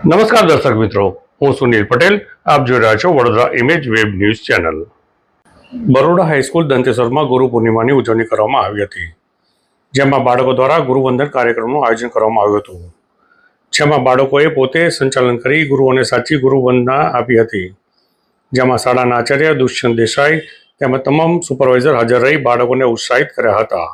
નમસ્કાર દર્શક મિત્રો, હું સુનિલ પટેલ. આપ જોઈ રહ્યા છો Vadodara image web news channel Baroda high school દંતેશ્વરમાં ગુરુ પૂર્ણિમાની ઉજવણી કરવામાં આવી હતી, જેમાં બાળકો દ્વારા ગુરુવંદન કાર્યક્રમનું આયોજન કરવામાં આવ્યું હતું. જેમાં બાળકોએ પોતે સંચાલન કરી ગુરુઓને સાચી ગુરુવંદના આપી હતી. જેમાં શાળાના આચાર્ય દુષ્યંત દેસાઈ તેમજ તમામ સુપરવાઇઝર હાજર રહી બાળકોને ઉત્સાહિત કર્યા હતા.